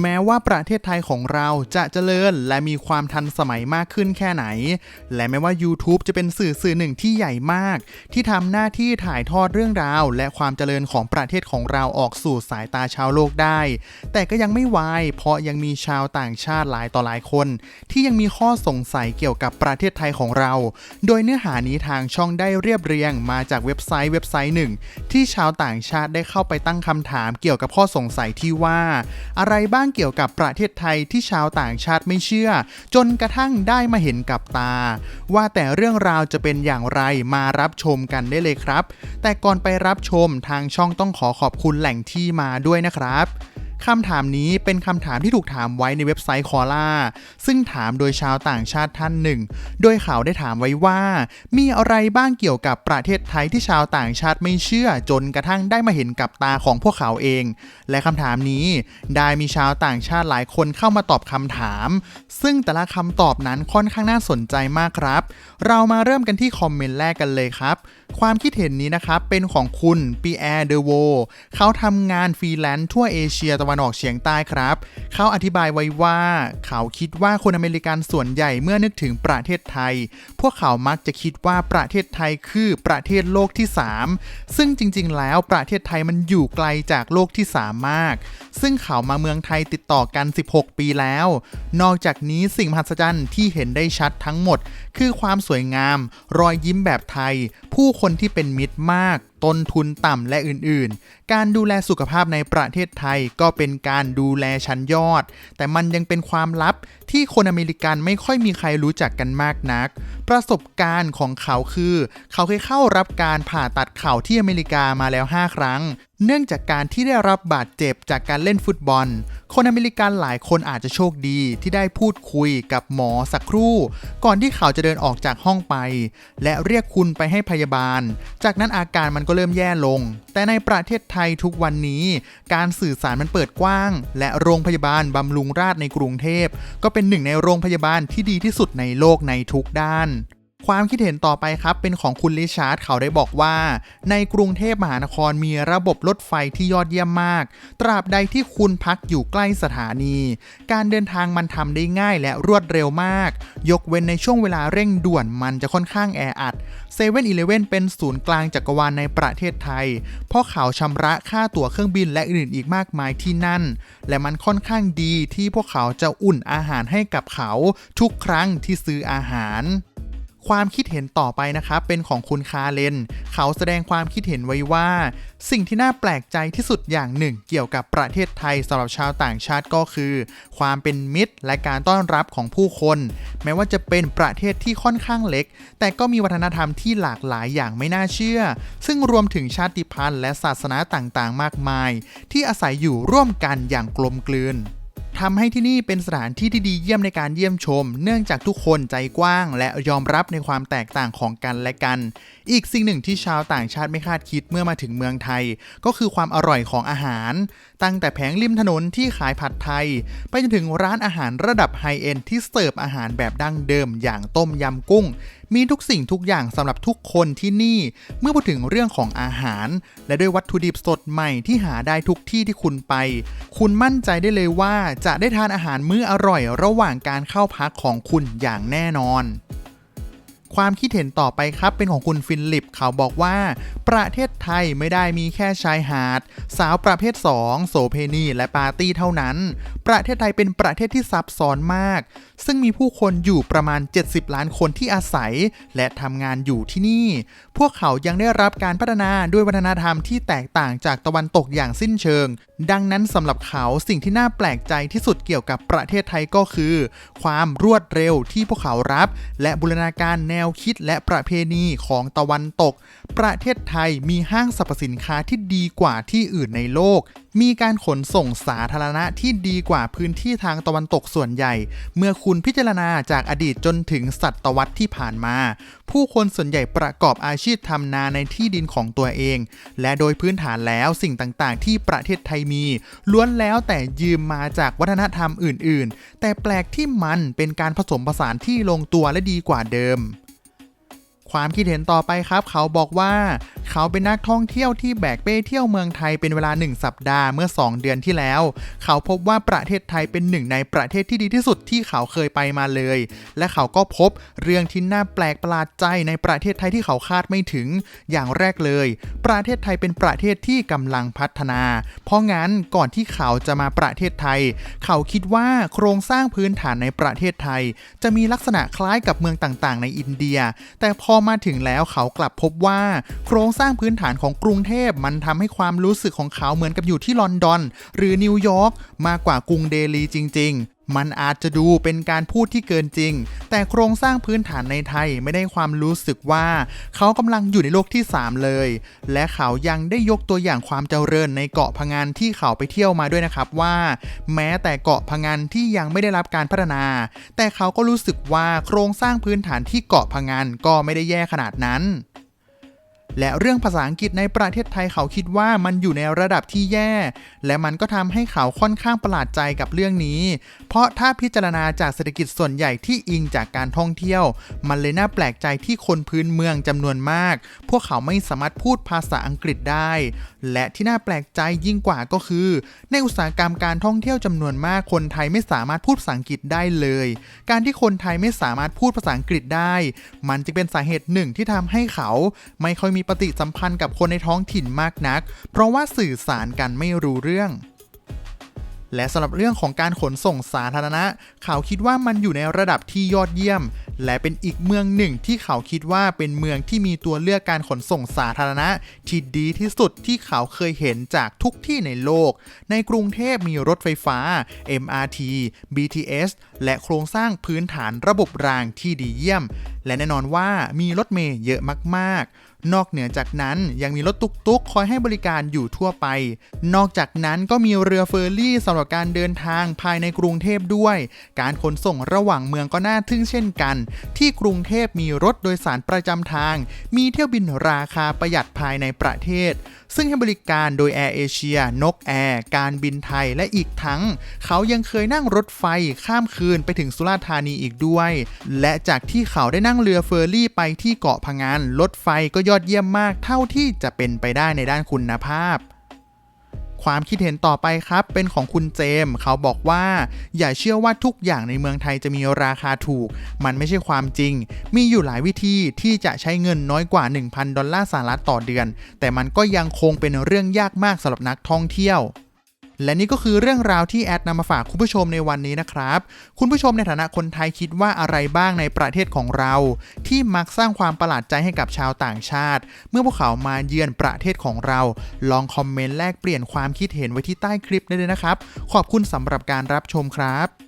แม้ว่าประเทศไทยของเราจะเจริญและมีความทันสมัยมากขึ้นแค่ไหน และแม้ว่า YouTube จะเป็นสื่อสื่อหนึ่งที่ใหญ่มาก ที่ทำหน้าที่ถ่ายทอดเรื่องราว และความเจริญของประเทศของเราออกสู่สายตาชาวโลกได้ แต่ก็ยังไม่วายเพราะยังมีชาวต่างชาติหลายต่อหลายคน ที่ยังมีข้อสงสัยเกี่ยวกับประเทศไทยของเรา โดยเนื้อหานี้ทางช่องได้เรียบเรียงมาจากเว็บไซต์เว็บไซต์หนึ่งที่ชาวต่างชาติได้เข้าไปตั้งคำถามเกี่ยวกับข้อสงสัยที่ว่าอะไรบ้างเกี่ยวกับประเทศไทยที่ชาวต่างชาติไม่เชื่อ จนกระทั่งได้มาเห็นกับตา ว่าแต่เรื่องราวจะเป็นอย่างไรมารับชมกันได้เลยครับ แต่ก่อนไปรับชมทางช่องต้องขอขอบคุณแหล่งที่มาด้วยนะครับ คำถามนี้เป็นคำถามที่ถูกถามไว้ในเว็บไซต์คอล่าซึ่งถามโดยชาวต่างชาติท่านหนึ่ง โดยเขาได้ถามไว้ว่า มีอะไรบ้างเกี่ยวกับประเทศไทยที่ชาวต่างชาติไม่เชื่อจนกระทั่งได้มาเห็นกับตาของพวกเขาเอง และคำถามนี้ได้มีชาวต่างชาติหลายคนเข้ามาตอบคำถาม ซึ่งแต่ละคำตอบนั้นค่อนข้างน่าสนใจมากครับ เรามาเริ่มกันที่คอมเมนต์แรกกันเลยครับ ความคิดเห็นนี้นะครับเป็นของคุณปีแอร์เดโวเขาทำงานฟรีแลนซ์ทั่วเอเชียตะวันออกเฉียงใต้ครับ เขาอธิบายไว้ว่า เขาคิดว่าคนอเมริกันส่วนใหญ่เมื่อนึกถึงประเทศไทย พวกเขามักจะคิดว่าประเทศไทยคือประเทศโลกที่ 3 ซึ่งจริงๆ แล้วประเทศไทยมันอยู่ไกลจากโลกที่ 3 มาก ซึ่งเขามาเมืองไทยติดต่อกัน 16 ปีแล้ว นอกจากนี้สิ่งมหัศจรรย์ที่เห็นได้ชัดทั้งหมด คือความสวยงาม รอยยิ้มแบบไทย ผู้คนที่เป็นมิตรมาก ต้นทุนต่ำและอื่นๆ การดูแลสุขภาพในประเทศไทยก็เป็นการดูแลชั้นยอด แต่มันยังเป็นความลับที่คนอเมริกันไม่ค่อยมีใครรู้จักกันมากนัก ประสบการณ์ของเขาคือ เขาเคยเข้ารับการผ่าตัดเข่าที่อเมริกามาแล้ว 5 ครั้ง เนื่องจากการที่ได้รับบาดเจ็บจากการเล่นฟุตบอล คนอเมริกันหลายคนอาจจะโชคดีที่ได้พูดคุยกับหมอสักครู่ ก่อนที่เขาจะเดินออกจากห้องไป และเรียกคุณไปให้พยาบาล จากนั้นอาการมันก็เริ่มแย่ลง แต่ในประเทศไทยทุกวันนี้ การสื่อสารมันเปิดกว้าง และโรงพยาบาลบำรุงราษฎร์ในกรุงเทพ ก็เป็นหนึ่งในโรงพยาบาลที่ดีที่สุดในโลกในทุกด้าน ความคิดเห็นต่อไปครับ เป็นของคุณลิชาร์ดเขาได้บอกว่า ในกรุงเทพมหานครมีระบบรถไฟที่ยอดเยี่ยมมาก ตราบใดที่คุณพักอยู่ใกล้สถานี การเดินทางมันทำได้ง่ายและรวดเร็วมาก ยกเว้นในช่วงเวลาเร่งด่วนมันจะค่อนข้างแออัดเซเว่นอีเลเว่นเป็นศูนย์กลางจักรวาลในประเทศไทย เพราะเขาชำระค่าตั๋วเครื่องบินและอื่นอีกมากมายที่นั่น และมันค่อนข้างดีที่พวกเขาจะอุ่นอาหารให้กับเขาทุกครั้งที่ซื้ออาหาร ความคิดเห็นต่อไปนะครับ เป็นของคุณคาเลน เขาแสดงความคิดเห็นไว้ว่า สิ่งที่น่าแปลกใจที่สุดอย่างหนึ่ง เกี่ยวกับประเทศไทยสำหรับชาวต่างชาติก็คือ ความเป็นมิตรและการต้อนรับของผู้คน แม้ว่าจะเป็นประเทศที่ค่อนข้างเล็ก แต่ก็มีวัฒนธรรมที่หลากหลายอย่างไม่น่าเชื่อ ซึ่งรวมถึงชาติพันธุ์และศาสนาต่างๆ มากมาย ที่อาศัยอยู่ร่วมกันอย่างกลมกลืน ทำให้ที่นี่เป็นสถานที่ที่ดีเยี่ยมในการเยี่ยมชม เนื่องจากทุกคนใจกว้าง และยอมรับในความแตกต่างของกันและกัน อีกสิ่งหนึ่งที่ชาวต่างชาติไม่คาดคิดเมื่อมาถึงเมืองไทย ก็คือความอร่อยของอาหาร ตั้งแต่แผงริมถนนที่ขายผัดไทย ไปจนถึงร้านอาหารระดับไฮเอ็นที่เสิร์ฟอาหารแบบดั้งเดิมอย่างต้มยำกุ้งมีทุกสิ่งทุกอย่างสำหรับทุกคนที่นี่ เมื่อพูดถึงเรื่องของอาหาร และด้วยวัตถุดิบสดใหม่ที่หาได้ทุกที่ที่คุณไป คุณมั่นใจได้เลยว่าจะได้ทานอาหารมื้ออร่อย ระหว่างการเข้าพักของคุณอย่างแน่นอน ความคิดเห็นต่อไปครับเป็นของคุณฟินลิปเขาบอกว่า ประเทศไทยไม่ได้มีแค่ชายหาด สาวประเภท 2 โสเพณีและปาร์ตี้เท่านั้น ประเทศไทยเป็นประเทศที่ซับซ้อนมาก ซึ่งมีผู้คนอยู่ประมาณ 70 ล้านคนที่อาศัย และทำงานอยู่ที่นี่ พวกเขายังได้รับการพัฒนาด้วยวัฒนธรรมที่แตกต่างจากตะวันตกอย่างสิ้นเชิง ดังนั้นสำหรับเขาสิ่งที่น่าแปลกใจที่สุดเกี่ยวกับประเทศไทยก็คือ ความรวดเร็วที่พวกเขารับ และบูรณาการแนววคิดและประเพณีของตะวันตก ประเทศไทยมีห้างสรรพสินค้าที่ดีกว่าที่อื่นในโลก มีการขนส่งสาธารณะที่ดีกว่าพื้นที่ทางตะวันตกส่วนใหญ่ เมื่อคุณพิจารณาจากอดีตจนถึงศตวรรษที่ผ่านมา ผู้คนส่วนใหญ่ประกอบอาชีพทำนาในที่ดินของตัวเอง และโดยพื้นฐานแล้วสิ่งต่างๆ ที่ประเทศไทยมี ล้วนแล้วแต่ยืมมาจากวัฒนธรรมอื่น ๆ แต่แปลกที่มันเป็นการผสมผสานที่ลงตัวและดีกว่าเดิม ความคิดเห็นต่อไปครับ เขาบอกว่าเขาเป็นนักท่องเที่ยวที่แบกเป้เที่ยวเมืองไทยเป็นเวลา 1 สัปดาห์เมื่อ 2 เดือนที่แล้ว เขาพบว่าประเทศไทยเป็นหนึ่งในประเทศที่ดีที่สุดที่เขาเคยไปมาเลย และเขาก็พบเรื่องที่น่าแปลกประหลาดใจในประเทศไทยที่เขาคาดไม่ถึง อย่างแรกเลย ประเทศไทยเป็นประเทศที่กำลังพัฒนา เพราะงั้นก่อนที่เขาจะมาประเทศไทย เขาคิดว่าโครงสร้างพื้นฐานในประเทศไทย จะมีลักษณะคล้ายกับเมืองต่างๆ ในอินเดีย แต่พอมาถึงแล้วเขากลับพบว่า โครงสร้างพื้นฐานของกรุงเทพมันทำให้ความรู้สึกของเขาเหมือนกับอยู่ที่ลอนดอน หรือนิวยอร์กมากกว่ากรุงเดลีจริงๆ มันอาจจะดูเป็นการพูดที่เกินจริง แต่โครงสร้างพื้นฐานในไทยไม่ได้ความรู้สึกว่า เขากำลังอยู่ในโลกที่ 3 เลย และเขายังได้ยกตัวอย่างความเจริญในเกาะพะงันที่เขาไปเที่ยวมาด้วยนะครับว่า แม้แต่เกาะพะงันที่ยังไม่ได้รับการพัฒนา แต่เขาก็รู้สึกว่าโครงสร้างพื้นฐานที่เกาะพะงันก็ไม่ได้แย่ขนาดนั้น และเรื่องภาษาอังกฤษในประเทศไทยเขาคิดว่ามันอยู่ในระดับที่แย่ และมันก็ทำให้เขาค่อนข้างประหลาดใจกับเรื่องนี้ เพราะถ้าพิจารณาจากเศรษฐกิจส่วนใหญ่ที่อิงจากการท่องเที่ยว มันเลยน่าแปลกใจที่คนพื้นเมืองจำนวนมาก พวกเขาไม่สามารถพูดภาษาอังกฤษได้ และที่น่าแปลกใจยิ่งกว่าก็คือ ในอุตสาหกรรมการท่องเที่ยวจำนวนมากคนไทยไม่สามารถพูดภาษาอังกฤษได้เลย การที่คนไทยไม่สามารถพูดภาษาอังกฤษได้ มันจึงเป็นสาเหตุหนึ่งที่ทำให้เขาไม่ค่อยมีปฏิสัมพันธ์กับคนในท้องถิ่นมากนัก เพราะว่าสื่อสารกันไม่รู้เรื่อง และสำหรับเรื่องของการขนส่งสาธารณะ เขาคิดว่ามันอยู่ในระดับที่ยอดเยี่ยม และเป็นอีกเมืองหนึ่งที่เขาคิดว่าเป็นเมืองที่มีตัวเลือกการขนส่งสาธารณะที่ดีที่สุดที่เขาเคยเห็นจากทุกที่ในโลก ในกรุงเทพมีรถไฟฟ้า MRT BTS และโครงสร้างพื้นฐานระบบรางที่ดีเยี่ยม และแน่นอนว่ามีรถเมย์เยอะมากๆ นอกเหนือจากนั้นยังมีรถตุกๆ คอยให้บริการอยู่ทั่วไป นอกจากนั้นก็มีเรือเฟอร์รี่สำหรับการเดินทางภายในกรุงเทพด้วย การขนส่งระหว่างเมืองก็น่าทึ่งเช่นกัน ที่กรุงเทพมีรถโดยสารประจำทาง มีเที่ยวบินราคาประหยัดภายในประเทศ ซึ่งให้บริการโดยแอร์เอเชียนกแอร์การบินไทยและอีกทั้ง เขายังเคยนั่งรถไฟข้ามคืนไปถึงสุราษฎร์ธานีอีกด้วย และจากที่เขาได้นั่งเรือเฟอร์รี่ไปที่เกาะพะงันรถไฟก็ยออดเยี่ยมมากเท่าที่จะเป็นไปได้ในด้านคุณภาพ ความคิดเห็นต่อไปครับเป็นของคุณเจมส์เขาบอกว่า อย่าเชื่อว่าทุกอย่างในเมืองไทยจะมีราคาถูก มันไม่ใช่ความจริง มีอยู่หลายวิธีที่จะใช้เงินน้อยกว่า 1,000 ดอลลาร์สหรัฐต่อเดือน แต่มันก็ยังคงเป็นเรื่องยากมากสำหรับนักท่องเที่ยว และนี่ก็คือเรื่องราวที่แอดนำมาฝากคุณผู้ชมในวันนี้นะครับ คุณผู้ชมในฐานะคนไทยคิดว่าอะไรบ้างในประเทศของเรา ที่มักสร้างความประหลาดใจให้กับชาวต่างชาติ เมื่อพวกเขามาเยือนประเทศของเรา ลองคอมเมนต์แลกเปลี่ยนความคิดเห็นไว้ที่ใต้คลิปได้เลยนะครับ ขอบคุณสำหรับการรับชมครับ